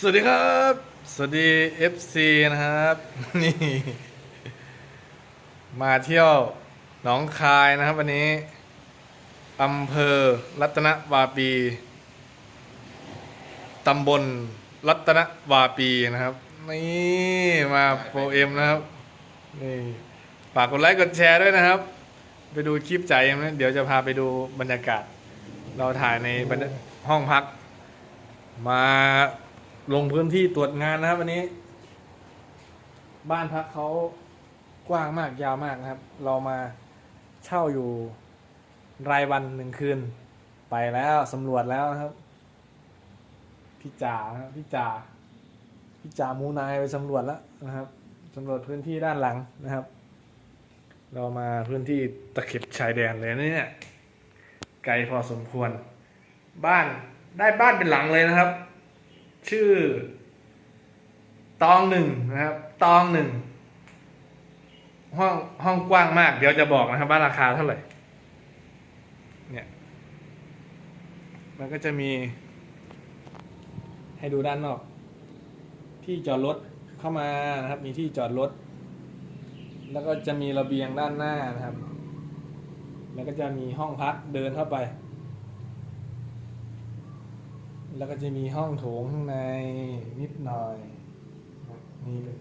สวัสดีครับ สวัสดี FC นะครับ นี่ มาเที่ยวหนองคายนะครับ วันนี้อำเภอรัตนวาปีตำบลรัตนวาปีนะครับ นี่มาโปรเอ็มนะครับ นี่ฝากกดไลค์กดแชร์ด้วยนะครับ ไปดูคลิปใจเอ็มนะเดี๋ยวจะพาไปดูบรรยากาศ เราถ่ายในห้องพัก มา ลงพื้นที่ตรวจงานนะครับวันนี้ บ้านพักเขากว้างมากยาวมากนะครับ เรามาเช่าอยู่รายวันหนึ่งคืน ไปแล้วสำรวจแล้วนะครับพี่จ่าครับพี่จ่าพี่จ่ามูนายไปสำรวจแล้วนะครับสำรวจพื้นที่ด้านหลังนะครับ เรามาพื้นที่ตะเข็บชายแดนเลยเนี่ยไกลพอสมควร บ้านได้บ้านเป็นหลังเลยนะครับ ชื่อ ตองหนึ่งนะครับ ตองหนึ่งห้องห้องกว้างมาก เดี๋ยวจะบอกนะครับว่าราคาเท่าไหร่ เนี่ย มันก็จะมี ให้ดูด้านนอก ที่จอดรถเข้ามานะครับ มีที่จอดรถ แล้วก็จะมีระเบียงด้านหน้านะครับ แล้วก็จะมีห้องพักเดินเข้าไป แล้วก็จะมีห้องโถงข้างในนิดหน่อยนี่เป็น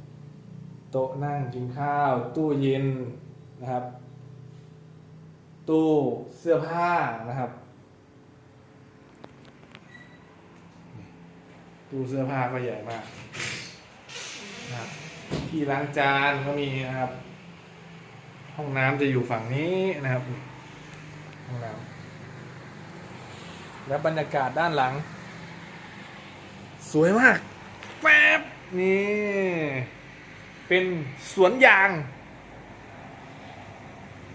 โต๊ะนั่งกินข้าว ตู้เย็นนะครับ ตู้เสื้อผ้านะครับ ตู้เสื้อผ้าก็ใหญ่มากนะครับที่ล้างจานก็มีนะครับ ห้องน้ำจะอยู่ฝั่งนี้นะครับห้องน้ำแล้วบรรยากาศด้านหลัง สวยมากแป๊บนี่ เป็นสวนยาง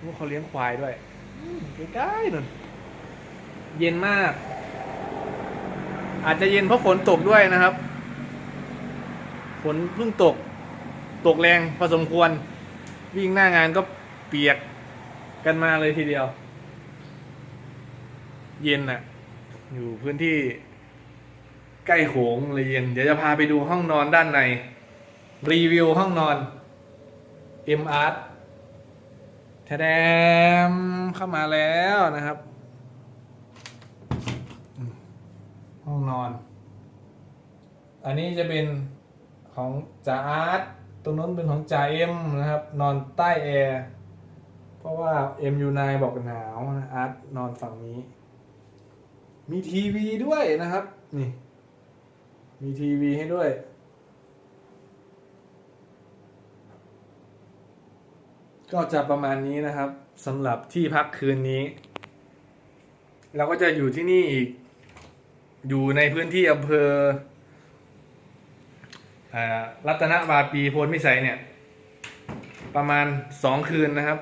ว่าเขาเลี้ยงควายด้วยใกล้ๆนั่นเย็นมาก อาจจะเย็นเพราะฝนตกด้วยนะครับ ฝนเพิ่งตก ตกแรงพอสมควร วิ่งหน้างานก็เปียกกันมาเลยทีเดียว เย็นน่ะอยู่พื้นที่ ใกล้โขงเลยเย็นเดี๋ยวจะพาไปดูห้องนอนด้านใน รีวิวห้องนอน M Art แทดมเข้ามาแล้วนะครับ ห้องนอน อันนี้จะเป็นของจ่าอาร์ตตรงนู้นเป็นของจ่าเอ็มนะครับ นอนใต้แอร์เพราะว่าเอ็มยูไนบอกหนาวนะอาร์ตนอนฝั่งนี้ มีทีวีด้วยนะครับ นี่ มีทีวีให้ด้วย ก็จะประมาณนี้นะครับสำหรับที่พักคืนนี้ เราก็จะอยู่ที่นี่อีก อยู่ในพื้นที่อำเภอรัตนวาปีโพนมิสัยเนี่ย ประมาณสองคืนนะครับ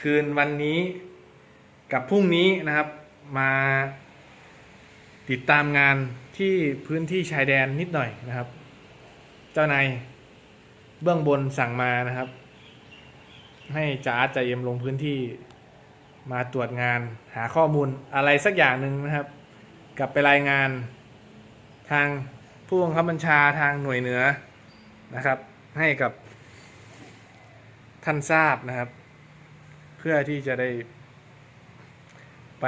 คืนวันนี้กับพรุ่งนี้นะครับมาติดตามงาน ที่พื้นที่ชายแดนนิดหน่อยนะครับ เจ้านายเบื้องบนสั่งมานะครับ ให้จ่าอาจ่าเอ็มลงพื้นที่มาตรวจงานหาข้อมูลอะไรสักอย่างหนึ่งนะครับ กลับไปรายงานทางผู้บังคับบัญชาทางหน่วยเหนือนะครับ ให้กับท่านทราบนะครับ เพื่อที่จะได้ไป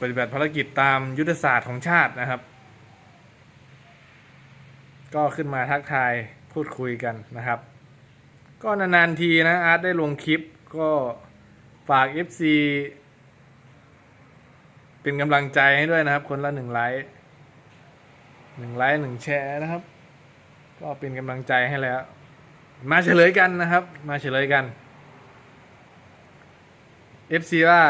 ปฏิบัติภารกิจตามยุทธศาสตร์ของชาตินะครับ ก็ขึ้นมาทักทายพูดคุยกันนะครับ ก็นานๆทีนะอาร์ตได้ลงคลิปก็ฝาก FC เป็นกำลังใจให้ด้วยนะครับ คนละหนึ่งไลค์หนึ่งไลค์หนึ่งแชร์นะครับ ก็เป็นกำลังใจให้แล้ว มาเฉลยกันนะครับ มาเฉลยกัน FC ว่า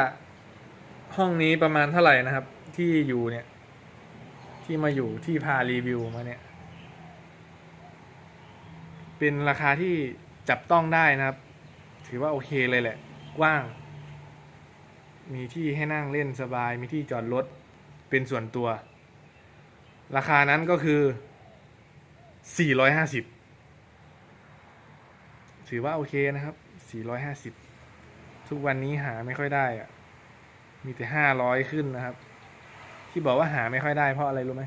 ห้องนี้ประมาณเท่าไหร่นะครับ ที่อยู่เนี่ย ที่มาอยู่ที่พารีวิวมาเนี่ย เป็นราคาที่จับต้องได้นะครับ ถือว่าโอเคเลยแหละ กว้าง มีที่ให้นั่งเล่นสบาย มีที่จอดรถเป็นส่วนตัว ราคานั้นก็คือ 450 ถือว่าโอเคนะครับ 450 ทุกวันนี้หาไม่ค่อยได้อะ มีแต่ห้าร้อยขึ้นนะครับ ที่บอกว่าหาไม่ค่อยได้เพราะอะไรรู้ไหม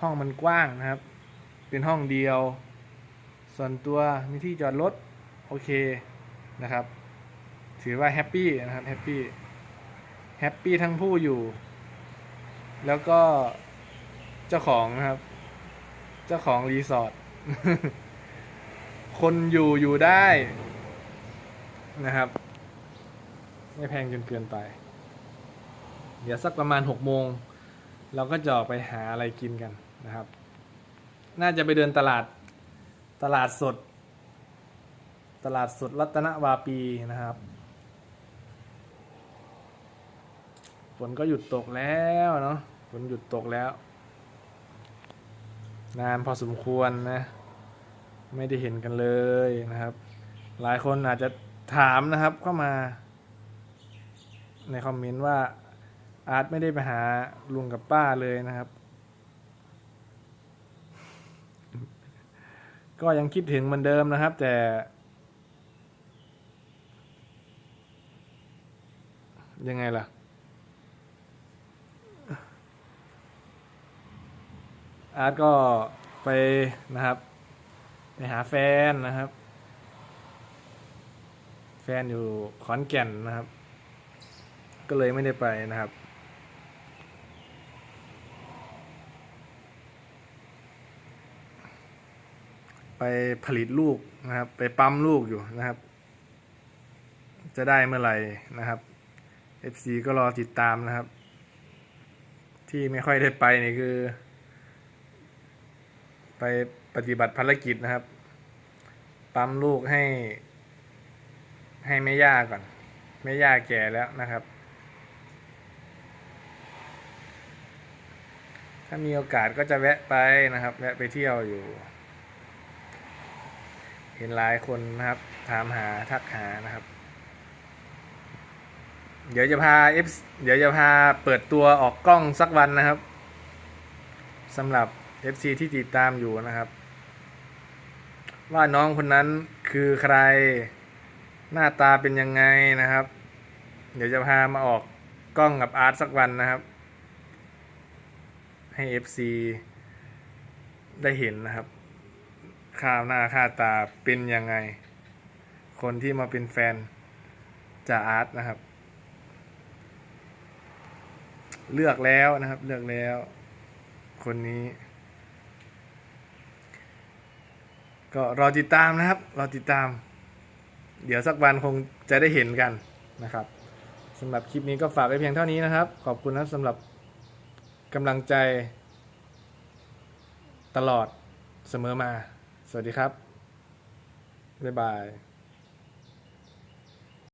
ห้องมันกว้างนะครับ เป็นห้องเดียว ส่วนตัวมีที่จอดรถโอเคนะครับ ถือว่าแฮปปี้นะครับแฮปปี้แฮปปี้ทั้งผู้อยู่ แล้วก็เจ้าของนะครับ เจ้าของรีสอร์ทคนอยู่อยู่ได้นะครับ ไม่แพงจนเกินไป เดี๋ยวสักประมาณหกโมงเราก็จะออกไปหาอะไรกินกันนะครับ น่าจะไปเดินตลาดตลาดสด ตลาดสดรัตนวาปีนะครับฝนก็หยุดตกแล้วเนาะฝนหยุดตกแล้ว นานพอสมควรนะ ไม่ได้เห็นกันเลยนะครับ หลายคนอาจจะถามนะครับเข้ามา ในคอมเมนต์ว่า อาร์ตไม่ได้ไปหาลุงกับป้าเลยนะครับ ก็ยังคิดถึงเหมือนเดิมนะครับ แต่ ยังไงล่ะอาร์ตก็ไปนะครับ ไปหาแฟนนะครับ แฟนอยู่ขอนแก่นนะครับ ก็เลยไม่ได้ไปนะครับ ไปผลิตลูกนะครับ ไปปั๊มลูกอยู่นะครับ จะได้เมื่อไหร่นะครับ FC ก็รอติดตามนะครับ ที่ไม่ค่อยได้ไปนี่คือ ไปปฏิบัติภารกิจนะครับ ปั๊มลูกให้ ให้แม่ย่าก่อนแม่ย่าแก่แล้วนะครับ ถ้ามีโอกาสก็จะแวะไปนะครับ แวะไปเที่ยวอยู่ เห็นหลายคนนะครับถามหาทักหานะครับ เดี๋ยวจะพา F เดี๋ยวจะพาเปิดตัวออกกล้องสักวันนะครับสำหรับ FC ที่ติดตามอยู่นะครับ ว่าน้องคนนั้นคือใครหน้าตาเป็นยังไงนะครับ เดี๋ยวจะพามาออกกล้องกับอาร์ตสักวันนะครับ ให้ FC ได้เห็นนะครับ ค่าหน้าค่าตาเป็นยังไง คนที่มาเป็นแฟนจ่าอาร์ตนะครับ เลือกแล้วนะครับเลือกแล้ว คนนี้ ก็รอติดตามนะครับ รอติดตาม เดี๋ยวสักวันคงจะได้เห็นกันนะครับสำหรับคลิปนี้ก็ฝากไว้เพียงเท่านี้นะครับ ขอบคุณนะครับสำหรับกำลังใจตลอดเสมอมา สวัสดีครับ บ๊ายบาย